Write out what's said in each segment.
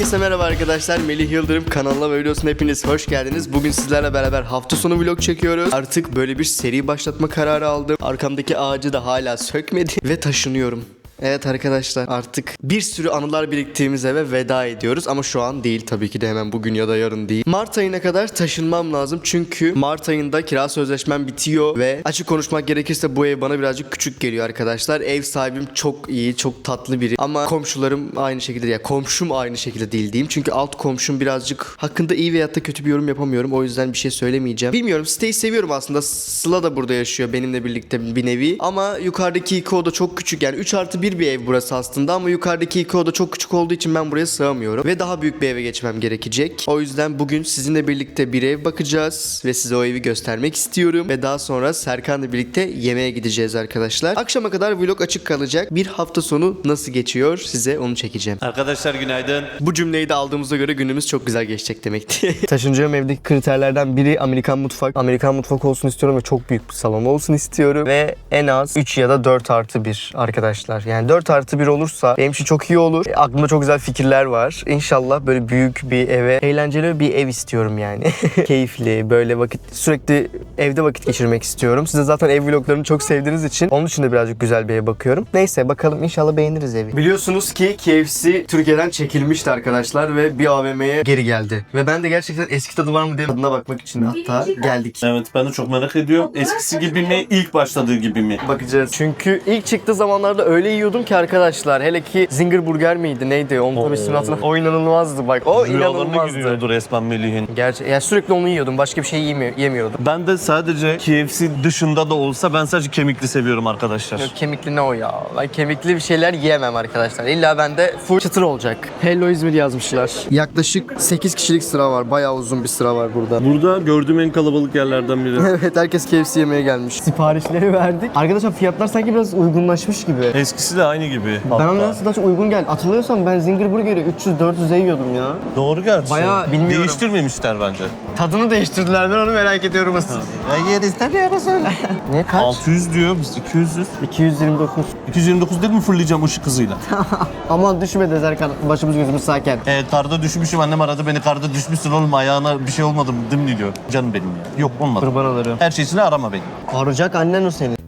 Herkese merhaba arkadaşlar. Melih Yıldırım kanalına ve videosuna hepiniz hoş geldiniz. Bugün sizlerle beraber hafta sonu vlog çekiyoruz. Artık böyle bir seri başlatma kararı aldım. Arkamdaki ağacı da hala sökmedi ve taşınıyorum. Evet arkadaşlar artık bir sürü anılar biriktiğimiz eve veda ediyoruz ama şu an değil tabii ki de hemen bugün ya da yarın değil. Mart ayına kadar taşınmam lazım çünkü Mart ayında kira sözleşmem bitiyor ve açık konuşmak gerekirse bu ev bana birazcık küçük geliyor arkadaşlar. Ev sahibim çok iyi, çok tatlı biri ama komşularım aynı şekilde ya komşum aynı şekilde değil diyeyim. Çünkü alt komşum birazcık hakkında iyi veyahut da kötü bir yorum yapamıyorum. O yüzden bir şey söylemeyeceğim. Bilmiyorum siteyi seviyorum aslında. Sıla da burada yaşıyor benimle birlikte bir nevi. Ama yukarıdaki iki oda çok küçük yani 3 artı 1 bir ev burası aslında ama yukarıdaki iki oda çok küçük olduğu için ben buraya sığamıyorum. Ve daha büyük bir eve geçmem gerekecek. O yüzden bugün sizinle birlikte bir ev bakacağız ve size o evi göstermek istiyorum. Ve daha sonra Serkan'la birlikte yemeğe gideceğiz arkadaşlar. Akşama kadar vlog açık kalacak. Bir hafta sonu nasıl geçiyor size onu çekeceğim. Arkadaşlar günaydın. Bu cümleyi de aldığımıza göre günümüz çok güzel geçecek demekti. Taşınacağım evdeki kriterlerden biri Amerikan mutfak. Amerikan mutfak olsun istiyorum ve çok büyük bir salon olsun istiyorum. Ve en az 3 ya da 4 artı 1 arkadaşlar. Yani 4 artı 1 olursa benim için çok iyi olur. E, Aklımda çok güzel fikirler var. İnşallah böyle büyük bir eve, eğlenceli bir ev istiyorum yani. Keyifli, böyle vakit sürekli evde vakit geçirmek istiyorum. Siz de zaten ev vloglarını çok sevdiğiniz için onun için de birazcık güzel bir eve bakıyorum. Neyse bakalım inşallah beğeniriz evi. Biliyorsunuz ki KFC Türkiye'den çekilmişti arkadaşlar ve bir AVM'ye geri geldi. Ve ben de gerçekten eski tadı var mı diye tadına bakmak için hatta geldik. Evet ben de çok merak ediyorum. Eskisi gibi mi, ilk başladığı gibi mi? Bakacağız. Çünkü ilk çıktığı zamanlarda öyle yiyordum ki arkadaşlar. Hele ki Zinger Burger miydi neydi? Onun tam ismini hatırlamıyorum. O inanılmazdı bak. O Rüyalarına inanılmazdı. giriyordu resmen Melih'in. Gerçi yani sürekli onu yiyordum. Başka bir şey yemiyor, yemiyordum. Ben de sadece KFC dışında da olsa ben sadece kemikli seviyorum arkadaşlar. Yok kemikli ne o ya? Ben kemikli bir şeyler yiyemem arkadaşlar. İlla bende full çıtır olacak. Hello İzmir yazmışlar. Yaklaşık 8 kişilik sıra var. Bayağı uzun bir sıra var burada. Burada gördüğüm en kalabalık yerlerden biri. evet herkes KFC yemeye gelmiş. Siparişleri verdik. Arkadaşlar fiyatlar sanki biraz uygunlaşmış gibi. Eskisi de aynı gibi. Ben hatta. onu nasıl daha çok uygun gel. Hatırlıyorsan ben Zinger Burger'i 300-400'e yiyordum ya. Doğru gerçi. Bayağı bilmiyorum. Değiştirmemişler bence. Tadını değiştirdiler ben onu merak ediyorum asıl. Ya yeriz tabii öyle. ne kaç? 600 diyor biz 200. 229. 229 değil mi fırlayacağım ışık hızıyla? Aman düşme de Serkan. Başımız gözümüz sakin. Evet karda düşmüşüm annem aradı beni karda düşmüşsün oğlum ayağına bir şey olmadı mı mi diyor. Canım benim ya. Yok olmadı. Kurban olurum. Her şeysini arama beni. Arayacak annen o seni.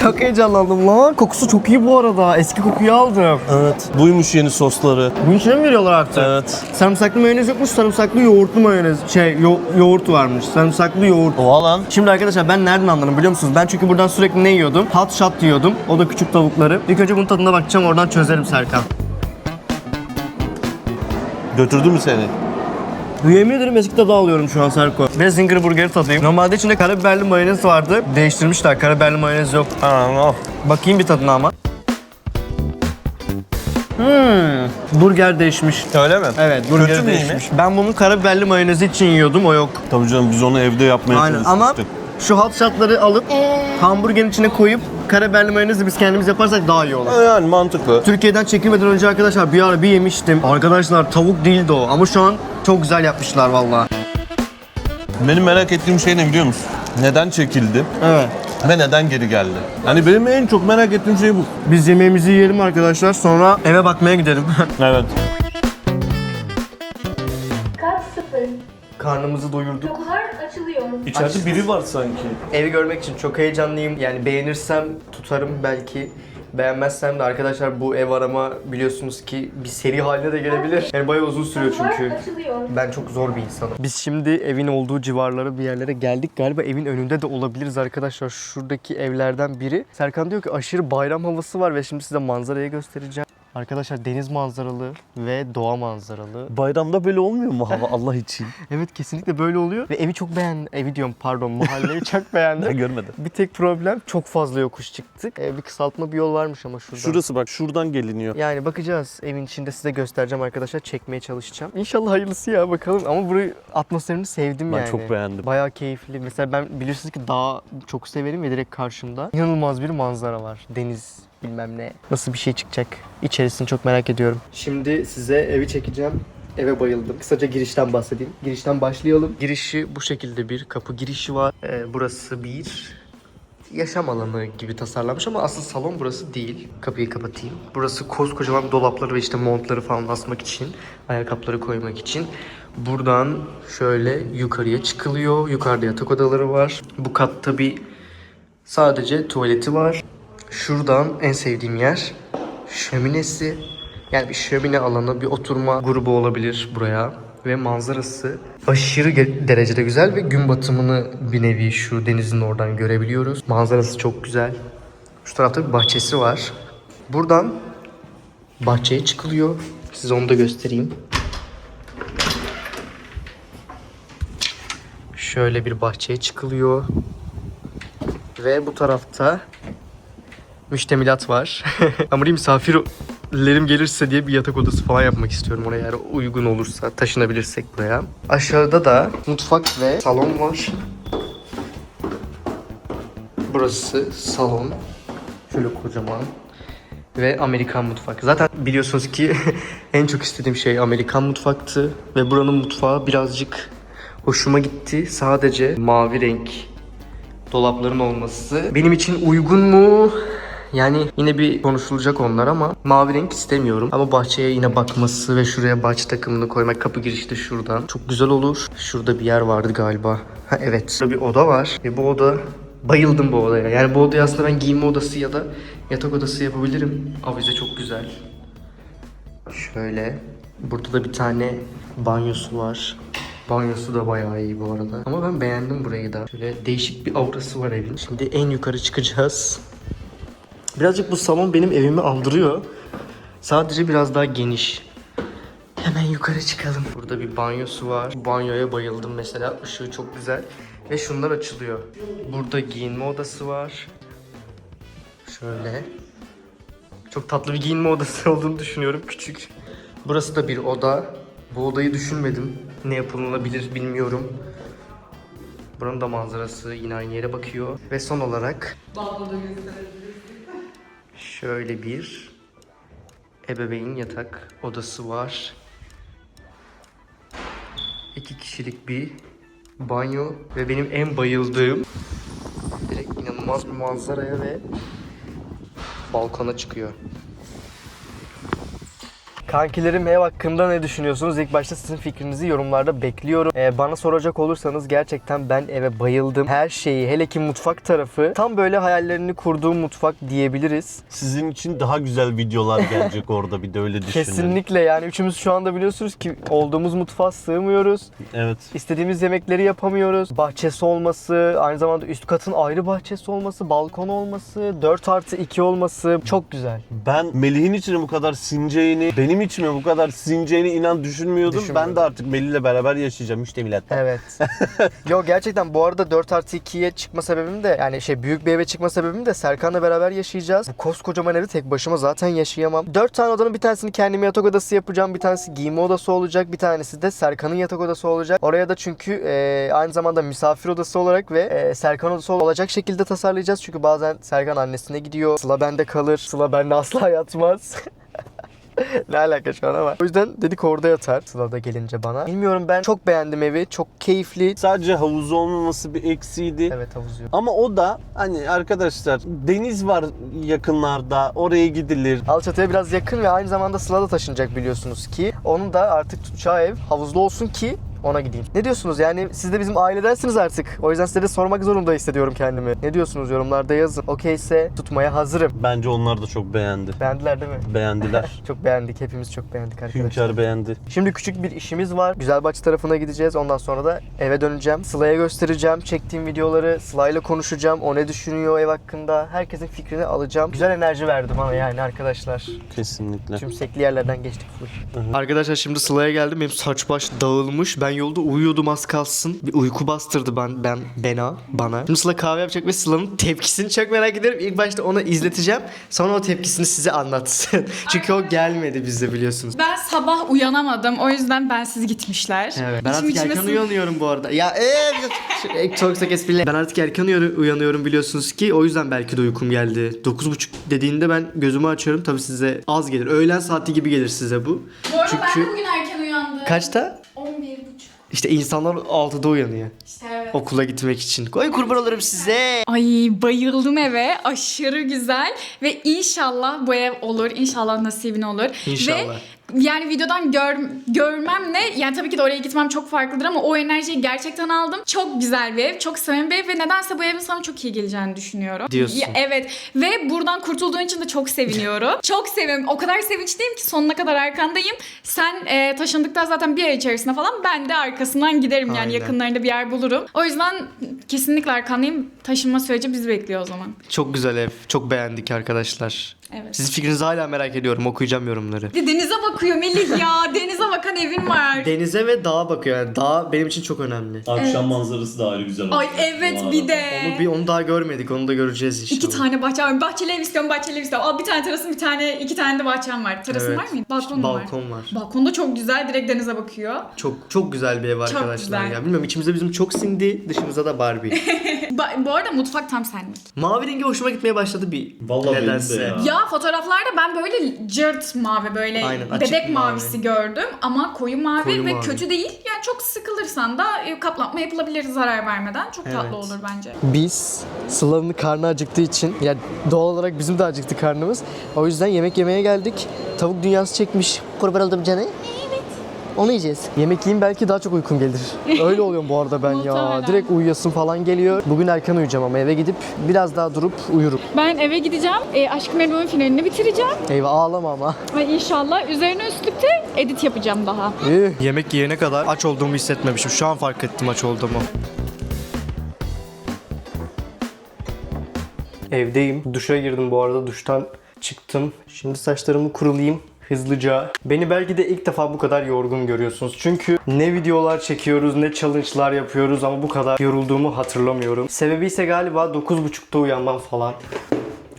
Çok heyecanlandım lan. Kokusu çok iyi bu arada. Eski kokuyu aldım. Evet. Buymuş yeni sosları. Bunun içine mi veriyorlar artık? Evet. Sarımsaklı mayonez yokmuş, sarımsaklı yoğurtlu mayonez. Şey, yo- yoğurt varmış. Sarımsaklı yoğurt. Oha lan. Şimdi arkadaşlar ben nereden anladım biliyor musunuz? Ben çünkü buradan sürekli ne yiyordum? Hot shot yiyordum. O da küçük tavukları. İlk önce bunun tadına bakacağım oradan çözerim Serkan. Götürdü mü seni? Yemin ederim eski tadı alıyorum şu an Serko. Ve Zinger Burger'i tadayım. Normalde içinde karabiberli mayonez vardı. Değiştirmişler. Karabiberli mayonez yok. Aa, Bakayım bir tadına ama. Hmm, burger değişmiş. Öyle mi? Evet, burger Kötü değişmiş. Ben bunun karabiberli mayonezi için yiyordum, o yok. Tabii canım biz onu evde yapmaya Aynen ama şu hot shotları alıp hamburgerin içine koyup karabiberli mayonezi biz kendimiz yaparsak daha iyi olur. Yani mantıklı. Türkiye'den çekilmeden önce arkadaşlar bir ara bir yemiştim. Arkadaşlar tavuk değildi o ama şu an çok güzel yapmışlar vallahi. Benim merak ettiğim şey ne biliyor musun? Neden çekildi Evet. ve neden geri geldi? Hani benim en çok merak ettiğim şey bu. Biz yemeğimizi yiyelim arkadaşlar sonra eve bakmaya gidelim. Evet. Kat sıfır. Karnımızı doyurduk. Kapılar açılıyor. İçeride biri var sanki. Evi görmek için çok heyecanlıyım. Yani beğenirsem tutarım belki. Beğenmezsem de arkadaşlar bu ev arama biliyorsunuz ki bir seri haline de gelebilir. Yani bayağı uzun sürüyor çünkü. Ben çok zor bir insanım. Biz şimdi evin olduğu civarlara bir yerlere geldik. Galiba evin önünde de olabiliriz arkadaşlar. Şuradaki evlerden biri. Serkan diyor ki aşırı bayram havası var ve şimdi size manzarayı göstereceğim. Arkadaşlar deniz manzaralı ve doğa manzaralı. Bayramda böyle olmuyor mu hava Allah için? Evet kesinlikle böyle oluyor. Ve evi çok beğendim. Evi diyorum pardon mahalleyi çok Ben beğendim. görmedim. Bir tek problem çok fazla yokuş çıktık. Ee, bir kısaltma bir yol varmış ama şurada. Şurası bak şuradan geliniyor. Yani bakacağız. Evin içinde size göstereceğim arkadaşlar. Çekmeye çalışacağım. İnşallah hayırlısı ya bakalım. Ama burayı atmosferini sevdim Ben yani. çok beğendim. Bayağı keyifli. Mesela ben bilirsiniz ki dağ çok severim ve direkt karşımda inanılmaz bir manzara var. Deniz bilmem ne. Nasıl bir şey çıkacak? İçerisini çok merak ediyorum. Şimdi size evi çekeceğim. Eve bayıldım. Kısaca girişten bahsedeyim. Girişten başlayalım. Girişi bu şekilde bir kapı girişi var. Ee, burası bir. yaşam alanı gibi tasarlanmış ama asıl salon burası değil. Kapıyı kapatayım. Burası koskocaman dolapları ve işte montları falan asmak için, ayakkabıları koymak için. Buradan şöyle yukarıya çıkılıyor. Yukarıda yatak odaları var. Bu katta bir sadece tuvaleti var. Şuradan en sevdiğim yer şöminesi. Yani bir şömine alanı, bir oturma grubu olabilir buraya. Ve manzarası aşırı derecede güzel ve gün batımını bir nevi şu denizin oradan görebiliyoruz. Manzarası çok güzel. Şu tarafta bir bahçesi var. Buradan bahçeye çıkılıyor. Size onu da göstereyim. Şöyle bir bahçeye çıkılıyor. Ve bu tarafta müştemilat var. Ama misafirlerim gelirse diye bir yatak odası falan yapmak istiyorum oraya eğer uygun olursa taşınabilirsek buraya. Aşağıda da mutfak ve salon var. Burası salon. Şöyle kocaman. Ve Amerikan mutfak. Zaten biliyorsunuz ki en çok istediğim şey Amerikan mutfaktı. Ve buranın mutfağı birazcık hoşuma gitti. Sadece mavi renk dolapların olması benim için uygun mu? Yani yine bir konuşulacak onlar ama mavi renk istemiyorum. Ama bahçeye yine bakması ve şuraya bahçe takımını koymak kapı girişi de şuradan. Çok güzel olur. Şurada bir yer vardı galiba. Ha evet. Burada bir oda var ve bu oda bayıldım bu odaya. Yani bu odayı aslında ben giyinme odası ya da yatak odası yapabilirim. Avize çok güzel. Şöyle. Burada da bir tane banyosu var. Banyosu da bayağı iyi bu arada. Ama ben beğendim burayı da. Şöyle değişik bir aurası var evin. Şimdi en yukarı çıkacağız. Birazcık bu salon benim evimi andırıyor. Sadece biraz daha geniş. Hemen yukarı çıkalım. Burada bir banyosu var. Banyoya bayıldım mesela. Işığı çok güzel. Ve şunlar açılıyor. Burada giyinme odası var. Şöyle. Çok tatlı bir giyinme odası olduğunu düşünüyorum. Küçük. Burası da bir oda. Bu odayı düşünmedim. Ne yapılabilir bilmiyorum. Buranın da manzarası yine aynı yere bakıyor. Ve son olarak şöyle bir ebeveyn yatak odası var. İki kişilik bir banyo ve benim en bayıldığım direkt inanılmaz bir manzaraya ve balkona çıkıyor. Kankilerim ev hakkında ne düşünüyorsunuz? İlk başta sizin fikrinizi yorumlarda bekliyorum. Ee, bana soracak olursanız gerçekten ben eve bayıldım. Her şeyi hele ki mutfak tarafı tam böyle hayallerini kurduğum mutfak diyebiliriz. Sizin için daha güzel videolar gelecek orada bir de öyle düşünün. Kesinlikle yani üçümüz şu anda biliyorsunuz ki olduğumuz mutfağa sığmıyoruz. Evet. İstediğimiz yemekleri yapamıyoruz. Bahçesi olması, aynı zamanda üst katın ayrı bahçesi olması, balkon olması, 4 artı 2 olması çok güzel. Ben Melih'in içine bu kadar sineceğini, benim içime bu kadar sineceğini inan düşünmüyordum. Ben de artık Melih'le beraber yaşayacağım müştemilatta. Evet. Yo gerçekten bu arada 4 artı 2'ye çıkma sebebim de yani şey büyük bir eve çıkma sebebim de Serkan'la beraber yaşayacağız. Bu koskocaman evi tek başıma zaten yaşayamam. 4 tane odanın bir tanesini kendime yatak odası yapacağım. Bir tanesi giyinme odası olacak. Bir tanesi de Serkan'ın yatak odası olacak. Oraya da çünkü e, aynı zamanda misafir odası olarak ve e, Serkan odası olacak şekilde tasarlayacağız. Çünkü bazen Serkan annesine gidiyor. Sıla bende kalır. Sıla bende asla yatmaz. ne alaka şu an ama. O yüzden dedik orada yatar. Sıla da gelince bana. Bilmiyorum ben çok beğendim evi. Çok keyifli. Sadece havuzu olmaması bir eksiydi. Evet havuz yok. Ama o da hani arkadaşlar deniz var yakınlarda oraya gidilir. Alçatı'ya biraz yakın ve aynı zamanda Sıla da taşınacak biliyorsunuz ki. Onun da artık tutacağı ev havuzlu olsun ki ona gideyim. Ne diyorsunuz? Yani siz de bizim ailedensiniz artık. O yüzden size de sormak zorunda hissediyorum kendimi. Ne diyorsunuz? Yorumlarda yazın. Okeyse tutmaya hazırım. Bence onlar da çok beğendi. Beğendiler değil mi? Beğendiler. Çok beğendik. Hepimiz çok beğendik arkadaşlar. Hünkar beğendi. Şimdi küçük bir işimiz var. Güzelbahçe tarafına gideceğiz. Ondan sonra da eve döneceğim. Sıla'ya göstereceğim. Çektiğim videoları Sıla'yla konuşacağım. O ne düşünüyor ev hakkında. Herkesin fikrini alacağım. Güzel enerji verdi bana yani arkadaşlar. Kesinlikle. Tümsekli yerlerden geçtik full. Arkadaşlar şimdi Sıla'ya geldim. Benim saç baş dağılmış. Ben yolda uyuyordum az kalsın. Bir uyku bastırdı ben, ben bana, bana. Şimdi Sıla kahve yapacak ve Sıla'nın tepkisini çok merak ediyorum. İlk başta ona izleteceğim. Sonra o tepkisini size anlatsın. Çünkü o gelmedi bizde biliyorsunuz. Ben sabah uyanamadım. O yüzden bensiz gitmişler. Evet. Ben artık erken sın- uyanıyorum bu arada. Ya eee çok kısa espriler. Ben artık erken uyanı- uyanıyorum biliyorsunuz ki. O yüzden belki de uykum geldi. 9.30 dediğinde ben gözümü açıyorum. Tabii size az gelir. Öğlen saati gibi gelir size bu. Bu arada ben Çünkü- de bugün erken uyandım. Kaçta? 11.30. İşte insanlar 6'da uyanıyor. İşte evet. okula gitmek için. Oy kurban olurum size. Ay bayıldım eve. Aşırı güzel. Ve inşallah bu ev olur. İnşallah nasibin olur. İnşallah. Ve yani videodan gör, görmemle yani tabii ki de oraya gitmem çok farklıdır ama o enerjiyi gerçekten aldım. Çok güzel bir ev, çok samimi bir ev ve nedense bu evin sana çok iyi geleceğini düşünüyorum. Diyorsun. Ya, evet ve buradan kurtulduğun için de çok seviniyorum. çok seviyorum. O kadar sevinçliyim ki sonuna kadar arkandayım. Sen e, taşındıktan zaten bir ay içerisinde falan ben de arkasından giderim yani Aynen. yakınlarında bir yer bulurum. O yüzden kesinlikle arkandayım. Taşınma süreci bizi bekliyor o zaman. Çok güzel ev. Çok beğendik arkadaşlar. Evet. Sizin fikrinizi hala merak ediyorum. Okuyacağım yorumları. De Denize bakıyor Melih ya. Denize bakan evin var. Denize ve dağa bakıyor. Yani dağ benim için çok önemli. Akşam manzarası da ayrı güzel Ay evet Bu bir arada. de. Onu bir onu daha görmedik. Onu da göreceğiz inşallah. İki tane bahçe var. Bahçeli ev istiyorum, bahçeli ev istiyorum. Al bir tane terasım, bir tane, iki tane de bahçem var. Terasın Evet. var mı? Balkon mu var? Balkon var. Balkon da çok güzel. Direkt denize bakıyor. Çok çok güzel bir ev arkadaşlar güzel. ya. Bilmiyorum içimize bizim çok sindi. Dışımıza da Barbie. Ba- bu arada mutfak tam senlik. Mavi rengi hoşuma gitmeye başladı bir. Vallahi benim de nedense. ya. Ya fotoğraflarda ben böyle cırt mavi böyle Aynen, bebek mavi. mavisi gördüm ama koyu mavi Koyu ve mavi. kötü değil. Yani çok sıkılırsan da e, kaplatma yapılabilir zarar vermeden. Çok tatlı Evet. olur bence. Biz Sıla'nın karnı acıktığı için yani doğal olarak bizim de acıktı karnımız. O yüzden yemek yemeye geldik. Tavuk dünyası çekmiş. Kurban oldum canı. Onu yiyeceğiz. Yemek yiyeyim belki daha çok uykum gelir. Öyle oluyorum bu arada ben ya. Direkt uyuyasım falan geliyor. Bugün erken uyuyacağım ama eve gidip biraz daha durup uyurum. Ben eve gideceğim. E, Aşk Memnu'nun finalini bitireceğim. Eyvah ağlama ama. Ve inşallah üzerine üstlük de edit yapacağım daha. İyi. Yemek yiyene kadar aç olduğumu hissetmemişim. Şu an fark ettim aç olduğumu. Evdeyim. Duşa girdim bu arada. Duştan çıktım. Şimdi saçlarımı kurulayım hızlıca. Beni belki de ilk defa bu kadar yorgun görüyorsunuz. Çünkü ne videolar çekiyoruz ne challenge'lar yapıyoruz ama bu kadar yorulduğumu hatırlamıyorum. Sebebi ise galiba 9.30'da uyanmam falan.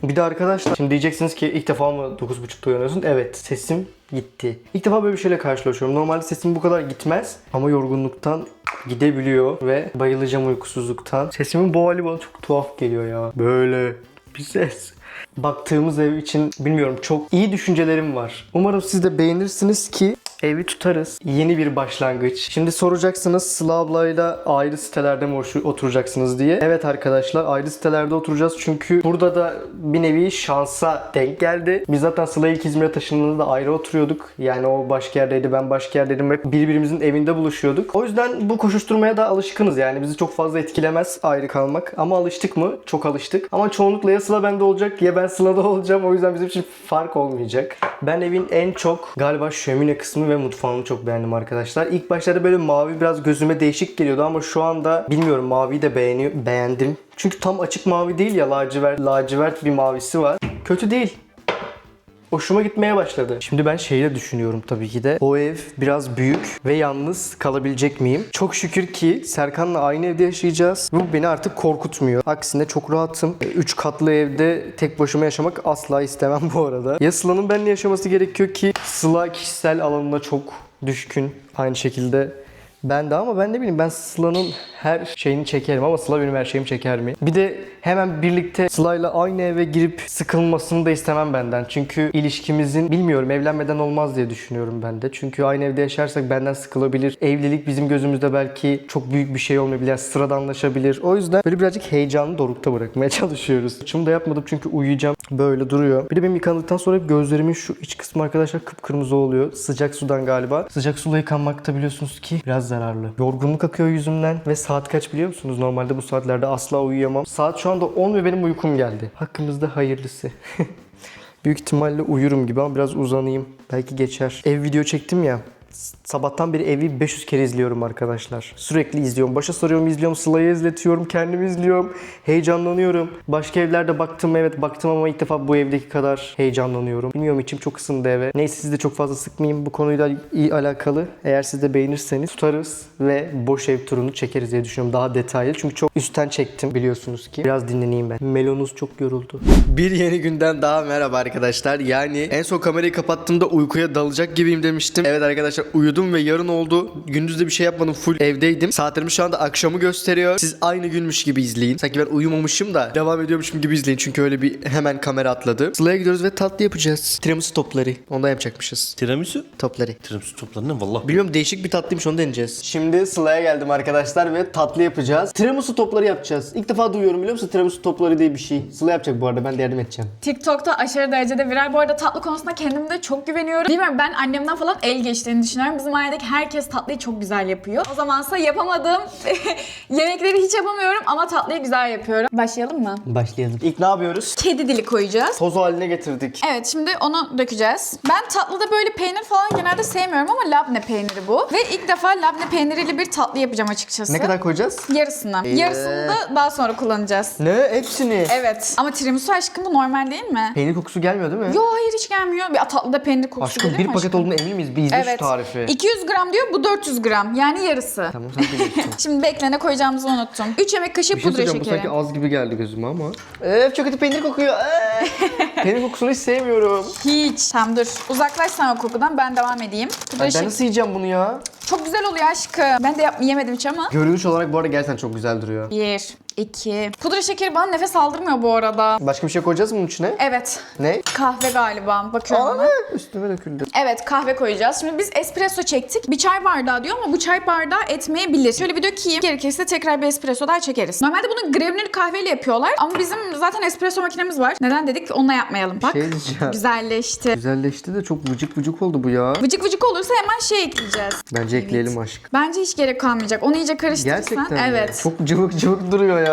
Bir de arkadaşlar şimdi diyeceksiniz ki ilk defa mı 9.30'da uyanıyorsun? Evet sesim gitti. İlk defa böyle bir şeyle karşılaşıyorum. Normalde sesim bu kadar gitmez ama yorgunluktan gidebiliyor ve bayılacağım uykusuzluktan. Sesimin bu hali bana çok tuhaf geliyor ya. Böyle bir ses. Baktığımız ev için bilmiyorum çok iyi düşüncelerim var. Umarım siz de beğenirsiniz ki evi tutarız. Yeni bir başlangıç. Şimdi soracaksınız Sıla ablayla ayrı sitelerde mi oturacaksınız diye. Evet arkadaşlar ayrı sitelerde oturacağız çünkü burada da bir nevi şansa denk geldi. Biz zaten Sıla ilk İzmir'e taşındığında da ayrı oturuyorduk. Yani o başka yerdeydi ben başka yerdeydim ve birbirimizin evinde buluşuyorduk. O yüzden bu koşuşturmaya da alışkınız yani bizi çok fazla etkilemez ayrı kalmak. Ama alıştık mı? Çok alıştık. Ama çoğunlukla ya Sıla bende olacak ya ben Sıla'da olacağım. O yüzden bizim için fark olmayacak. Ben evin en çok galiba şömine kısmı ve mutfağını çok beğendim arkadaşlar. İlk başlarda böyle mavi biraz gözüme değişik geliyordu ama şu anda bilmiyorum maviyi de beğeniyor, beğendim. Çünkü tam açık mavi değil ya lacivert, lacivert bir mavisi var. Kötü değil. Hoşuma gitmeye başladı. Şimdi ben şeyi düşünüyorum tabii ki de. O ev biraz büyük ve yalnız kalabilecek miyim? Çok şükür ki Serkan'la aynı evde yaşayacağız. Bu beni artık korkutmuyor. Aksine çok rahatım. 3 katlı evde tek başıma yaşamak asla istemem bu arada. Ya Sıla'nın benimle yaşaması gerekiyor ki Sıla kişisel alanına çok düşkün. Aynı şekilde ben de ama ben ne bileyim ben Sıla'nın her şeyini çekerim ama Sıla benim her şeyimi çeker mi? Bir de hemen birlikte Sıla'yla aynı eve girip sıkılmasını da istemem benden. Çünkü ilişkimizin bilmiyorum evlenmeden olmaz diye düşünüyorum ben de. Çünkü aynı evde yaşarsak benden sıkılabilir. Evlilik bizim gözümüzde belki çok büyük bir şey olmayabilir. Yani sıradanlaşabilir. O yüzden böyle birazcık heyecanı dorukta bırakmaya çalışıyoruz. Saçımı da yapmadım çünkü uyuyacağım. Böyle duruyor. Bir de benim yıkandıktan sonra hep gözlerimin şu iç kısmı arkadaşlar kıpkırmızı oluyor. Sıcak sudan galiba. Sıcak suyla yıkanmak da biliyorsunuz ki biraz zararlı. Yorgunluk akıyor yüzümden ve saat kaç biliyor musunuz? Normalde bu saatlerde asla uyuyamam. Saat şu anda 10 ve benim uykum geldi. Hakkımızda hayırlısı. Büyük ihtimalle uyurum gibi ama biraz uzanayım. Belki geçer. Ev video çektim ya. Sabahtan beri evi 500 kere izliyorum arkadaşlar. Sürekli izliyorum. Başa sarıyorum, izliyorum. Sıla'yı izletiyorum. Kendimi izliyorum. Heyecanlanıyorum. Başka evlerde baktım evet baktım ama ilk defa bu evdeki kadar heyecanlanıyorum. Bilmiyorum içim çok ısındı eve. Neyse sizi de çok fazla sıkmayayım. Bu konuyla iyi alakalı. Eğer siz de beğenirseniz tutarız ve boş ev turunu çekeriz diye düşünüyorum. Daha detaylı. Çünkü çok üstten çektim biliyorsunuz ki. Biraz dinleneyim ben. Melonuz çok yoruldu. Bir yeni günden daha merhaba arkadaşlar. Yani en son kamerayı kapattığımda uykuya dalacak gibiyim demiştim. Evet arkadaşlar Arkadaşlar uyudum ve yarın oldu. Gündüz de bir şey yapmadım. Full evdeydim. Saatlerimiz şu anda akşamı gösteriyor. Siz aynı günmüş gibi izleyin. Sanki ben uyumamışım da devam ediyormuşum gibi izleyin. Çünkü öyle bir hemen kamera atladı. Sıla'ya gidiyoruz ve tatlı yapacağız. Tiramisu topları. Ondan yapacakmışız. Tiramisu? Topları. Tiramisu topları ne vallahi. Bilmiyorum değişik bir tatlıymış onu deneyeceğiz. Şimdi Sıla'ya geldim arkadaşlar ve tatlı yapacağız. Tiramisu topları yapacağız. İlk defa duyuyorum biliyor musun? Tiramisu topları diye bir şey. Sıla yapacak bu arada ben de yardım edeceğim. TikTok'ta aşırı derecede viral. Bu arada tatlı konusunda kendimde çok güveniyorum. Bilmiyorum ben annemden falan el geçtiğini düşünüyorum. Bizim ailedeki herkes tatlıyı çok güzel yapıyor. O zamansa yapamadığım yemekleri hiç yapamıyorum ama tatlıyı güzel yapıyorum. Başlayalım mı? Başlayalım. İlk ne yapıyoruz? Kedi dili koyacağız. Toz haline getirdik. Evet şimdi onu dökeceğiz. Ben tatlıda böyle peynir falan genelde sevmiyorum ama labne peyniri bu. Ve ilk defa labne peyniriyle bir tatlı yapacağım açıkçası. Ne kadar koyacağız? Yarısını. Ee. Yarısını da daha sonra kullanacağız. Ne? Hepsini. Evet. Ama tiramisu aşkım bu normal değil mi? Peynir kokusu gelmiyor değil mi? Yo hayır hiç gelmiyor. Bir tatlıda peynir kokusu Aşkım bir paket aşkım? olduğuna emin miyiz? Bir izle Evet. şu tarifi. 200 gram diyor bu 400 gram. Yani yarısı. Tamam sen biliyorsun. Şimdi bekle ne koyacağımızı unuttum. 3 yemek kaşığı Bir şey pudra söyleyeceğim bu şekeri. sanki az gibi geldi gözüme ama. Eee çok kötü peynir kokuyor. Peynir kokusunu hiç sevmiyorum. Hiç. Tamam dur. Uzaklaş sen o kokudan ben devam edeyim. Pudra Ay, ben şekeri. nasıl yiyeceğim bunu ya? Çok güzel oluyor aşkım. Ben de yap- yemedim hiç ama. Görünüş olarak bu arada gerçekten çok güzel duruyor. Bir, iki. Pudra şekeri bana nefes aldırmıyor bu arada. Başka bir şey koyacağız mı bunun içine? Evet. Ne? Kahve galiba. Bakıyorum Aa, hemen. üstüme döküldü. Evet kahve koyacağız. Şimdi biz espresso çektik. Bir çay bardağı diyor ama bu çay bardağı etmeyebilir. Şöyle bir dökeyim. Gerekirse tekrar bir espresso daha çekeriz. Normalde bunu gremlin kahveyle yapıyorlar ama bizim zaten espresso makinemiz var. Neden dedik onunla yapmayalım. Bak Şey diyeceğim. güzelleşti. Güzelleşti de çok vıcık vıcık oldu bu ya. Vıcık vıcık olursa hemen şey ekleyeceğiz. Bence ekleyelim aşk. Bence hiç gerek kalmayacak. Onu iyice karıştırırsan. Gerçekten mi? Evet. Çok cıvık cıvık duruyor ya.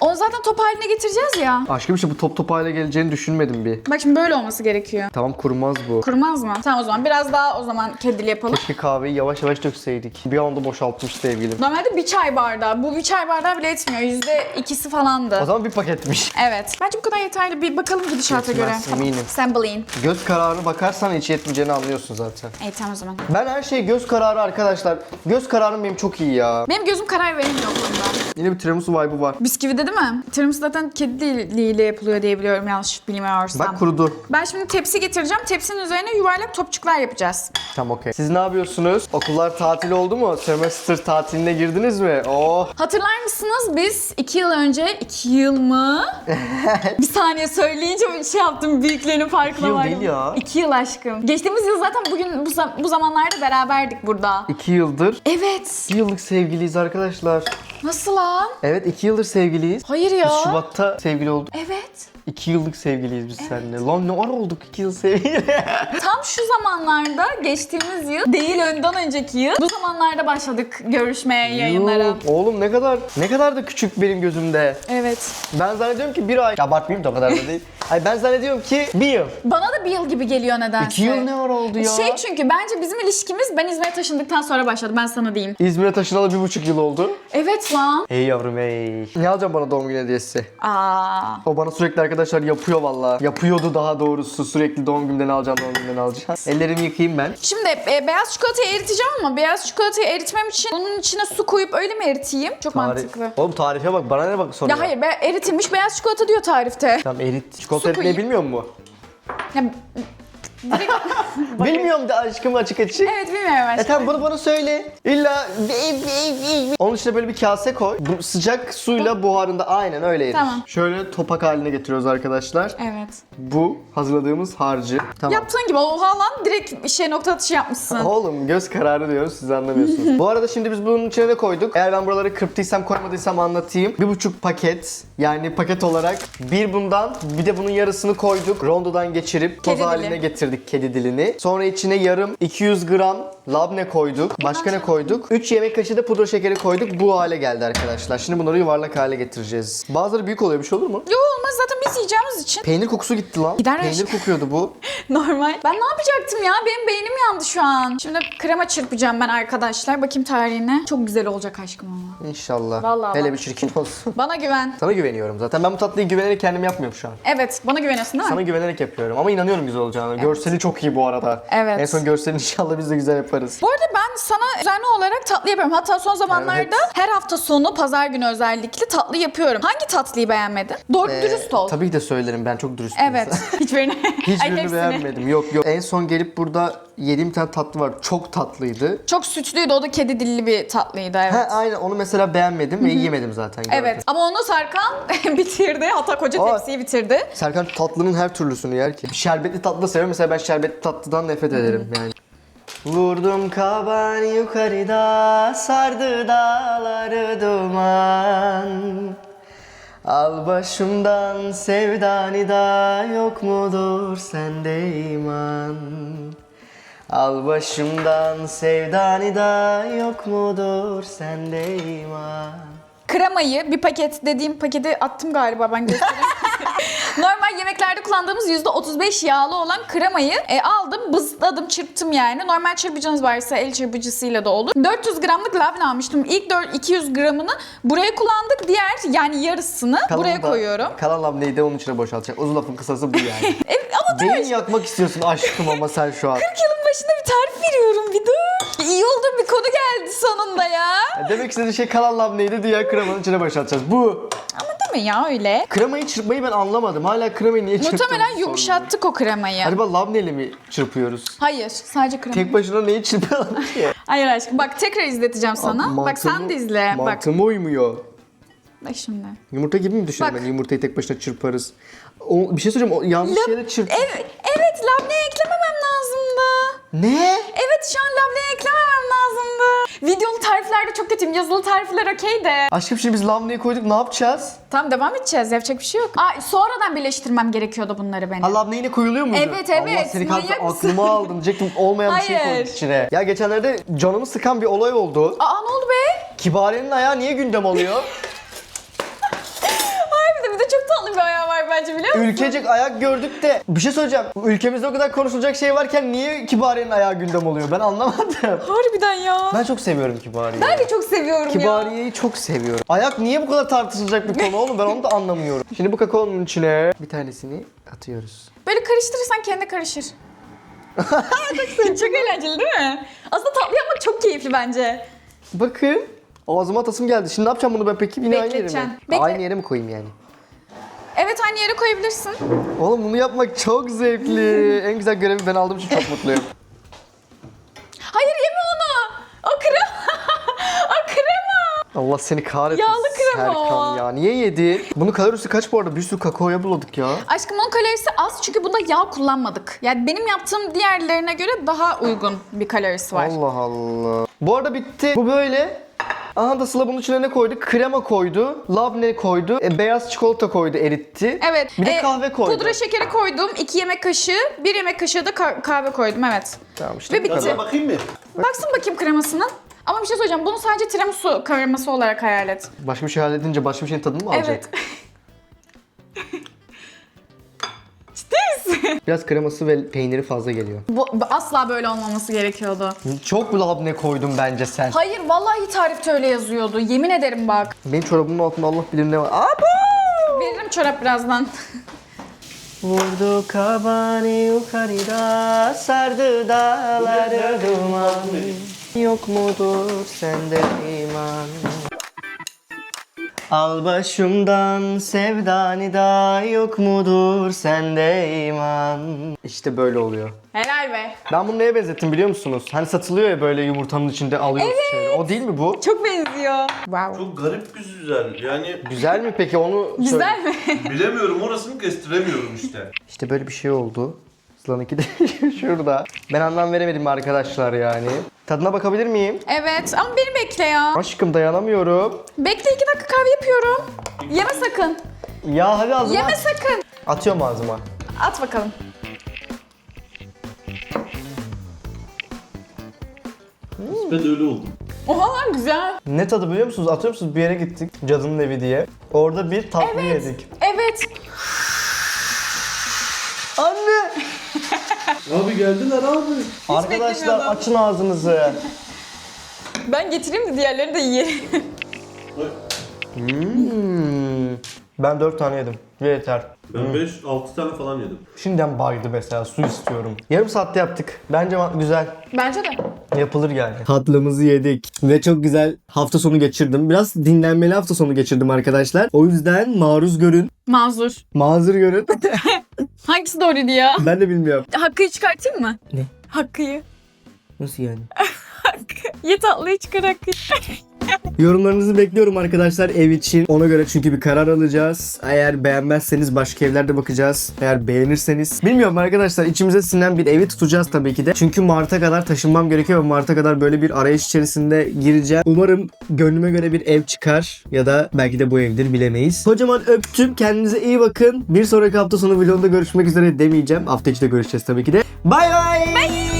Onu zaten top haline getireceğiz ya. Aşkım işte bu top top hale geleceğini düşünmedim bir. Bak şimdi böyle olması gerekiyor. Tamam kurumaz bu. Kurumaz mı? Tamam o zaman biraz daha o zaman kedili yapalım. Keşke kahveyi yavaş yavaş dökseydik. Bir anda boşaltmış sevgilim. Normalde bir çay bardağı. Bu bir çay bardağı bile etmiyor. Yüzde ikisi falandı. O zaman bir paketmiş. Evet. Bence bu kadar yeterli. Bir bakalım gidişata göre. Yetmez, eminim. Sen bilin. Göz kararı bakarsan hiç yetmeyeceğini anlıyorsun zaten. İyi tamam o zaman. Ben her şey göz kararı arkadaşlar. Göz kararım benim çok iyi ya. Benim gözüm karar veremiyor o konuda. Yine bir tiramisu vibe'ı var. Bisküvide değil mi? Tiramisu zaten kedi diliyle yapılıyor diye biliyorum yanlış bilmiyorsam. Bak kurudu. ben şimdi tepsi getireceğim. Tepsinin üzerine yuvarlak topçuklar yapacağız. Tamam okey. Siz ne yapıyorsunuz? Okullar tatil oldu mu? Semester tatiline girdiniz mi? Oh. Hatırlar mısınız biz iki yıl önce, iki yıl mı? bir saniye söyleyince bir şey yaptım büyüklerin farkına yıl vardım. değil ya. İki yıl aşkım. Geçtiğimiz yıl zaten bugün bu, zam- bu zamanlarda beraberdik burada. İki yıldır. Evet. İki yıllık sevgiliyiz arkadaşlar. Nasıl lan? Evet iki yıldır sevgiliyiz. Hayır ya. Biz Şubat'ta sevgili olduk. Evet. İki yıllık sevgiliyiz biz seninle. Lan ne ara olduk iki yıl sevgili. Tam şu zamanlarda geçtiğimiz yıl değil önden önceki yıl bu zamanlarda başladık görüşmeye yayınlara. Yuh, Oğlum ne kadar ne kadar da küçük benim gözümde. Evet. Ben zannediyorum ki bir ay. Abartmayayım da o kadar da değil. Ay ben zannediyorum ki bir yıl. Bana da bir yıl gibi geliyor nedense. İki yıl ne ara oldu ya? Şey çünkü bence bizim ilişkimiz ben İzmir'e taşındıktan sonra başladı ben sana diyeyim. İzmir'e taşınalı bir buçuk yıl oldu. Evet lan. Hey yavrum hey. Ne alacağım bana doğum günü hediyesi? Aa. O bana sürekli arkadaşlar yapıyor valla. Yapıyordu daha doğrusu. Sürekli doğum günümden alacağım, doğum günümden alacağım. Ellerimi yıkayayım ben. Şimdi e, beyaz çikolatayı eriteceğim ama beyaz çikolatayı eritmem için bunun içine su koyup öyle mi eriteyim? Çok mantıklı. Oğlum tarife bak. Bana ne bak soruyor. Ya hayır be, eritilmiş beyaz çikolata diyor tarifte. Tamam erit. Çikolata Su koyayım. bilmiyor mu? Ya, Bilmiyorum da aşkım açık açık. evet bilmiyorum E aşkım. tamam bunu bana söyle. İlla onun içine böyle bir kase koy. Bu sıcak suyla buharında aynen öyle erir. Tamam. Şöyle topak haline getiriyoruz arkadaşlar. Evet. Bu hazırladığımız harcı. Tamam. Yaptığın gibi oha lan direkt şey nokta atışı yapmışsın. Oğlum göz kararı diyoruz siz anlamıyorsunuz. Bu arada şimdi biz bunun içine de koyduk. Eğer ben buraları kırptıysam koymadıysam anlatayım. Bir buçuk paket yani paket olarak bir bundan bir de bunun yarısını koyduk. Rondodan geçirip toz haline dili. Getirdik kedi dilini. Sonra içine yarım 200 gram labne koyduk. Başka ne koyduk? 3 yemek kaşığı da pudra şekeri koyduk. Bu hale geldi arkadaşlar. Şimdi bunları yuvarlak hale getireceğiz. Bazıları büyük oluyor bir şey olur mu? Yo olmaz zaten biz yiyeceğimiz için. Peynir kokusu gitti lan. Gider Peynir aşkım. kokuyordu bu. Normal. Ben ne yapacaktım ya? Benim beynim yandı şu an. Şimdi krema çırpacağım ben arkadaşlar. Bakayım tarihine. Çok güzel olacak aşkım ama. İnşallah. Vallahi Hele bak. bir çirkin olsun. Bana güven. Sana güveniyorum zaten. Ben bu tatlıyı güvenerek kendim yapmıyorum şu an. Evet, bana güveniyorsun değil mi? Sana güvenerek yapıyorum ama inanıyorum güzel olacağına. Görseli çok iyi bu arada. Evet. En son görselini inşallah biz de güzel yaparız. Yaparız. Bu arada ben sana düzenli olarak tatlı yapıyorum. Hatta son zamanlarda Evet. her hafta sonu pazar günü özellikle tatlı yapıyorum. Hangi tatlıyı beğenmedin? Doğru Ee, dürüst ol. Tabii ki de söylerim ben çok dürüst bir Evet. insanım. Hiçbirini. Ay, Hiçbirini hepsini. beğenmedim. Yok yok. En son gelip burada yediğim bir tane tatlı var. Çok tatlıydı. Çok sütlüydü. O da kedi dilli bir tatlıydı evet. Ha aynen onu mesela beğenmedim ve yiyemedim zaten. Evet ama onu Serkan bitirdi. Hatta koca Aa. tepsiyi bitirdi. Serkan tatlının her türlüsünü yer ki. Şerbetli tatlı da seviyorum. Mesela ben şerbetli tatlıdan nefret ederim yani. Vurdum kaban yukarıda sardı dağları duman. Al başımdan sevdani da yok mudur sende iman? Al başımdan sevdani da yok mudur sende iman? Kremayı bir paket dediğim paketi attım galiba ben göstereyim. Normal yemeklerde kullandığımız %35 yağlı olan kremayı e, aldım, bızladım, çırptım yani. Normal çırpıcınız varsa el çırpıcısıyla da olur. 400 gramlık labne almıştım. İlk 4, 200 gramını buraya kullandık. Diğer yani yarısını buraya Kalanı da- koyuyorum. Kalan labneyi de onun içine boşaltacak. Uzun lafın kısası bu yani. Evet, ama dur. Beyin yakmak istiyorsun aşkım ama sen şu an. 40 yılın başında bir tarif veriyorum bir dur. İyi oldu bir konu geldi sonunda ya. Demek istediği şey kalan labneydi diğer kremanın içine boşaltacağız. Bu. Ama deme ya öyle. Kremayı çırpmayı ben anlamadım. Hala kremayı niye çırptığımızı Muhtemelen sorguluyorum. yumuşattık o kremayı. Acaba labneyle mi çırpıyoruz? Hayır sadece krema. Tek başına neyi çırpalım ki? Hayır aşkım bak tekrar izleteceğim sana. Bak sen de izle. Bak, Mantığıma uymuyor. bak şimdi. Yumurta gibi mi düşünüyorum Bak. ben? Yumurtayı tek başına çırparız. O, bir şey söyleyeceğim. O yanlış yere çırp. Evet, evet labne eklememem. Ne? Evet şu an labne eklememem lazımdı. Videolu tariflerde çok kötüyüm. Yazılı tarifler okey de. Aşkım şimdi biz labneyi koyduk ne yapacağız? Tamam devam edeceğiz. Yapacak bir şey yok. Aa, sonradan birleştirmem gerekiyordu bunları benim. Ha labne yine koyuluyor muydu? Evet, evet. Allah seni kahretsin Manyak mısın? aklıma aldın. Diyecektim olmayan bir şey Hayır. koyduk içine. Ya geçenlerde canımı sıkan bir olay oldu. Aa ne oldu be? Kibariye'nin ayağı niye gündem oluyor? Ay bir de, bir de çok tatlı bir bence biliyor musun? Ülkecek ayak gördük de bir şey söyleyeceğim. Ülkemizde o kadar konuşulacak şey varken niye Kibariye'nin ayağı gündem oluyor? Ben anlamadım. Harbiden ya. Ben çok seviyorum Kibariye'yi. Ben de çok seviyorum ya. Kibariye'yi çok seviyorum. Ayak niye bu kadar tartışılacak bir konu oğlum? Ben onu da anlamıyorum. Şimdi bu kakaonun içine bir tanesini atıyoruz. Böyle karıştırırsan kendi karışır. çok eğlenceli değil mi? Aslında tatlı yapmak çok keyifli bence. Bakın. Ağzıma tasım geldi. Şimdi ne yapacağım bunu ben peki? Yine aynı yere mi? Bekleteceksin. Bekle. Aynı yere mi koyayım yani? Evet aynı yere koyabilirsin. Oğlum bunu yapmak çok zevkli. en güzel görevi ben aldığım için çok mutluyum. Hayır yeme onu. O krema. o krema. Allah seni kahretsin. Yağlı krema Serkan o. ya. Niye yedi? Bunun kalorisi kaç bu arada? Bir sürü kakaoya buladık ya. Aşkım onun kalorisi az çünkü bunda yağ kullanmadık. Yani benim yaptığım diğerlerine göre daha uygun bir kalorisi var. Allah Allah. Bu arada bitti. Bu böyle. Aha da Sıla bunun içine ne koydu? Krema koydu, labne koydu, e, beyaz çikolata koydu, eritti. Evet. Bir de e, kahve koydu. Pudra şekeri koydum. 2 yemek kaşığı. 1 yemek kaşığı da ka- kahve koydum evet. Tamam işte. Ve bitti. Tadına bakayım mı? Baksın bakayım kremasının. Ama bir şey söyleyeceğim. Bunu sadece tiramisu kreması olarak hayal et. Başka bir şey halledince başka bir şeyin tadını mı alacak? Evet. Misin? Biraz kreması ve peyniri fazla geliyor. Bu, bu asla böyle olmaması gerekiyordu. Çok labne koydum bence sen. Hayır vallahi tarifte öyle yazıyordu. Yemin ederim bak. Benim çorabımın altında Allah bilir ne var. Abo! Veririm çorap birazdan. Vurdu kabani yukarıda sardı dağları duman Yok mudur sende iman Al başımdan sevdani da yok mudur sende iman İşte böyle oluyor. Helal be. Ben bunu neye benzettim biliyor musunuz? Hani satılıyor ya böyle yumurtanın içinde alıyoruz şöyle. O değil mi bu? Çok benziyor. Wow. Çok garip güzel. Yani Güzel mi peki onu söyle. Güzel mi? bilemiyorum orasını kestiremiyorum işte. İşte böyle bir şey oldu. Sıla'nınki de şurada. Ben anlam veremedim arkadaşlar yani. Tadına bakabilir miyim? evet ama beni bekle ya. Aşkım dayanamıyorum. Bekle iki dakika kahve yapıyorum. Yeme sakın. Ya hadi ağzıma. Yeme sakın. Atıyorum ağzıma. At bakalım. Ben öyle oldum. Oha lan güzel. Ne tadı biliyor musunuz? Atıyor musunuz? Bir yere gittik. Cadının evi diye. Orada bir tatlı Evet. yedik. Evet. Anne! Abi geldiler abi. Arkadaşlar beklemiyordum. açın ağzınızı. Ben getireyim de diğerlerini de yiyelim. Hmm. Ben dört tane yedim. Yeter. Ben 5-6 tane falan yedim. Şimdiden baydı mesela. Su istiyorum. Yarım saatte yaptık. Bence ma- güzel. Bence de. Yapılır yani. Tatlımızı yedik. Ve çok güzel hafta sonu geçirdim. Biraz dinlenmeli hafta sonu geçirdim arkadaşlar. O yüzden maruz görün. Mazur. Mazur görün. Hangisi doğruydu ya? ben de bilmiyorum. Hakkı'yı çıkartayım mı? Ne? Hakkı'yı. Nasıl yani? Ye tatlıyı çıkar Hakkı'yı. Yorumlarınızı bekliyorum arkadaşlar ev için. Ona göre çünkü bir karar alacağız. Eğer beğenmezseniz başka evlerde bakacağız. Eğer beğenirseniz. Bilmiyorum arkadaşlar içimize sinen bir evi tutacağız tabii ki de. Çünkü Mart'a kadar taşınmam gerekiyor ve Mart'a kadar böyle bir arayış içerisinde gireceğim. Umarım gönlüme göre bir ev çıkar. Ya da belki de bu evdir bilemeyiz. Kocaman öptüm. Kendinize iyi bakın. Bir sonraki hafta sonu vlogunda görüşmek üzere demeyeceğim. Hafta içi de görüşeceğiz tabii ki de. Bay bay.